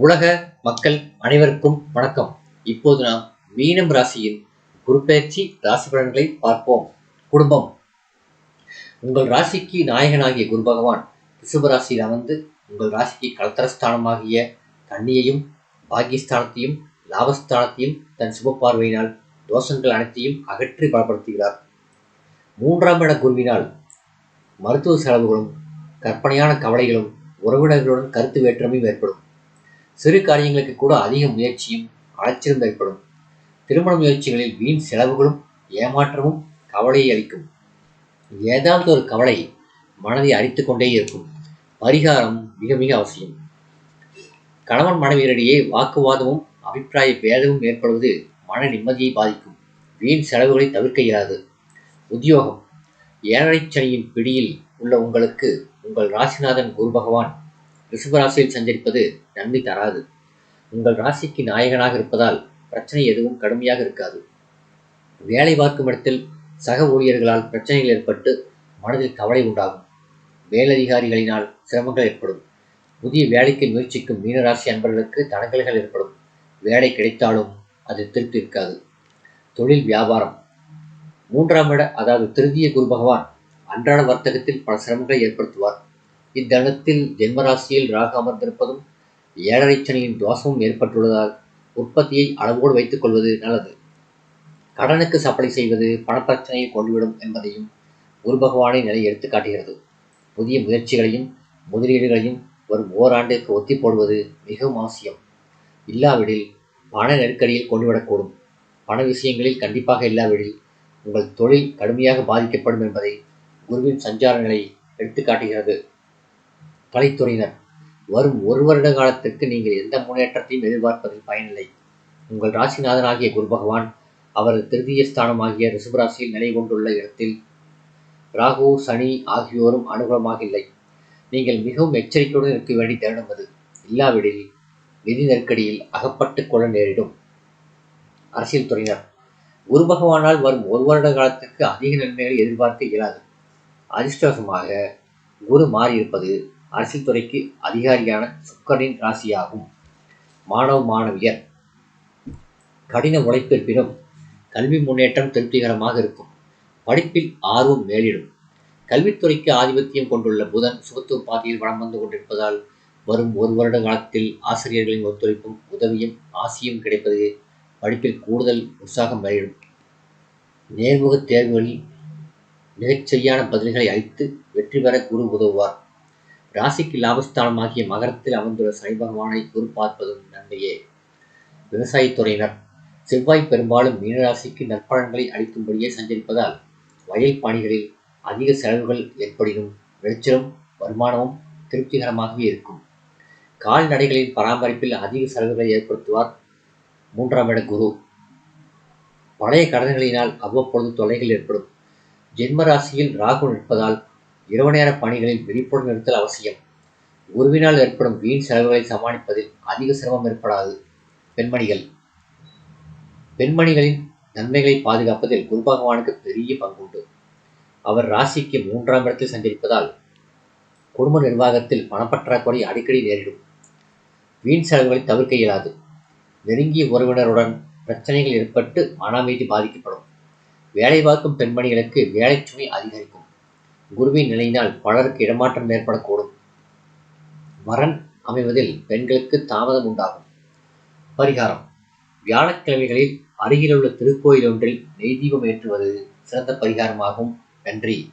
உலக மக்கள் அனைவருக்கும் வணக்கம். இப்போது நாம் மீனம் ராசியின் குருப்பெயர்ச்சி ராசி பலன்களை பார்ப்போம். குடும்பம். உங்கள் ராசிக்கு நாயகனாகிய குரு பகவான் ரிஷப ராசியில் அமர்ந்து உங்கள் ராசிக்கு கலத்தரஸ்தானமாகிய கன்னியையும் பாக்கியஸ்தானத்தையும் லாபஸ்தானத்தையும் தன் சுப பார்வையினால் தோஷங்கள் அனைத்தையும் அகற்றி பலப்படுத்துகிறார். மூன்றாம் இட குருவினால் மருத்துவ செலவுகளும் கற்பனையான கவலைகளும் உறவினர்களுடன் கருத்து வேற்றுமையும் ஏற்படும். சிறு காரியங்களுக்கு கூட அதிக முயற்சியும் அலைச்சலும் ஏற்படும். திருமண முயற்சிகளில் வீண் செலவுகளும் ஏமாற்றமும் கவலையை அளிக்கும். ஏதாவது ஒரு கவலை மனதை அரித்து கொண்டே இருக்கும். பரிகாரம் மிக மிக அவசியம். கணவன் மனைவியரிடையே வாக்குவாதமும் அபிப்பிராய பேதமும் ஏற்படுவது மன நிம்மதியை பாதிக்கும். வீண் செலவுகளை தவிர்க்க இயலாது. உத்தியோகம். ஏழரை சனியின் பிடியில் உள்ள உங்களுக்கு உங்கள் ராசிநாதன் குரு பகவான் ரிஷபராசியில் சஞ்சரிப்பது நன்மை தராது. உங்கள் ராசிக்கு நாயகனாக இருப்பதால் பிரச்சனை எதுவும் கடுமையாக இருக்காது. வேலை பார்க்கும் இடத்தில் சக ஊழியர்களால் பிரச்சனைகள் ஏற்பட்டு மனதில் கவலை உண்டாகும். மேலதிகாரிகளினால் சிரமங்கள் ஏற்படும். புதிய வேலைக்கு முயற்சிக்கும் மீனராசி அன்பர்களுக்கு தடங்கல்கள் ஏற்படும். வேலை கிடைத்தாலும் அது திருப்தி இருக்காது. தொழில் வியாபாரம். மூன்றாம் இட அதாவது திருதிய குரு பகவான் அன்றாட வர்த்தகத்தில் பல சிரமங்களை ஏற்படுத்துவார். இத்தனத்தில் ஜென்மராசியில் ராகு அமர்ந்திருப்பதும் ஏழரை சனியின் தோஷமும் ஏற்பட்டுள்ளதால் உற்பத்தியை அளவோடு வைத்துக் கொள்வது நல்லது. கடனுக்கு சப்ளை செய்வது பணப்பிரச்சனையை கொண்டுவிடும் என்பதையும் குரு பகவானை நிலை எடுத்து காட்டுகிறது. புதிய முயற்சிகளையும் முதலீடுகளையும் வரும் ஓராண்டிற்கு ஒத்தி போடுவது மிகவும் அவசியம். இல்லாவிடில் பண நெருக்கடியில் கொண்டுவிடக்கூடும். பண விஷயங்களில் கண்டிப்பாக இல்லாவிடில் உங்கள் தொழில் கடுமையாக பாதிக்கப்படும் என்பதை குருவின் சஞ்சார நிலை எடுத்து காட்டுகிறது. கலைத்துறையினர் வரும் ஒரு வருட காலத்திற்கு நீங்கள் எந்த முன்னேற்றத்தையும் எதிர்பார்ப்பதில் பயனில்லை. உங்கள் ராசிநாதனாகிய குரு பகவான் அவரது திருதிய ஸ்தானமாகிய ரிஷபராசியில் நிலை கொண்டுள்ள இடத்தில் ராகு சனி ஆகியோரும் அனுகூலமாக இல்லை. நீங்கள் மிகவும் எச்சரிக்கையுடன் இருக்க வேண்டி தருணம் அது. இல்லாவிடில் நிதி நெருக்கடியில் அகப்பட்டு கொள்ள நேரிடும். அரசியல் துறையினர் குரு பகவானால் வரும் ஒரு வருட காலத்திற்கு அதிக நன்மைகளை எதிர்பார்க்க இயலாது. அதிர்ஷ்டவசமாக குரு மாறியிருப்பது அரசியல் துறைக்கு அதிகாரியான சுக்கரின் ராசியாகும். மாணவ மாணவியர் கடின உழைப்பிற்பினும் கல்வி முன்னேற்றம் திருப்திகரமாக இருக்கும். படிப்பில் ஆர்வம் மேலிடும். கல்வித்துறைக்கு ஆதிபத்தியம் கொண்டுள்ள புதன் சுகத்துவ பாதையில் வளம் வந்து கொண்டிருப்பதால் வரும் ஒரு வருட காலத்தில் ஆசிரியர்களின் ஒத்துழைப்பும் உதவியும் ஆசியும் கிடைப்பது படிப்பில் கூடுதல் உற்சாகம் மேலிடும். நேர்முக தேர்வுகளில் மிகச்சரியான பதில்களை அளித்து வெற்றி பெற குரு உதவுவார். ராசிக்கு லாபஸ்தானமாகிய மகரத்தில் அமர்ந்துள்ள சனி பகவானை குரு பார்ப்பதும் நன்மையே விவசாயத்துறையினர் செவ்வாய் பெரும்பாலும் மீனராசிக்கு நற்பலன்களை அளிக்கும்படியே சஞ்சரிப்பதால் வயல் பணிகளில் அதிக செலவுகள் ஏற்படினும் விளைச்சலும் வருமானமும் திருப்திகரமாகவே இருக்கும். கால்நடைகளின் பராமரிப்பில் அதிக செலவுகளை ஏற்படுத்துவார் மூன்றாம் இட குரு. பழைய கடன்களினால் அவ்வப்பொழுது தொல்லைகள் ஏற்படும். ஜென்ம ராசியில் ராகு நிற்பதால் இரவு நேர பணிகளில் விழிப்புடன் இருத்தல் அவசியம். உருவினால் ஏற்படும் வீண் செலவுகளை சமாளிப்பதில் அதிக சிரமம் ஏற்படாது. பெண்மணிகள். பெண்மணிகளின் நன்மைகளை பாதுகாப்பதில் குரு பகவானுக்கு பெரிய பங்குண்டு. அவர் ராசிக்கு மூன்றாம் இடத்தில் சந்திருப்பதால் குடும்ப நிர்வாகத்தில் பணப்பற்றாக்குறை அடிக்கடி நேரிடும். வீண் செலவுகளை தவிர்க்க இயலாது. நெருங்கிய உறவினருடன் பிரச்சனைகள் ஏற்பட்டு மன அமைதி பாதிக்கப்படும். வேலை பார்க்கும் பெண்மணிகளுக்கு வேலை சுமை அதிகரிக்கும். குருவின் நிலையினால் பலருக்கு இடமாற்றம் ஏற்படக்கூடும். வரன் அமைவதில் பெண்களுக்கு தாமதம் உண்டாகும். பரிகாரம். வியாழக்கிழமைகளில் அருகிலுள்ள திருக்கோயில் ஒன்றில் நெய் தீபம் ஏற்றுவது சிறந்த பரிகாரமாகும். நன்றி.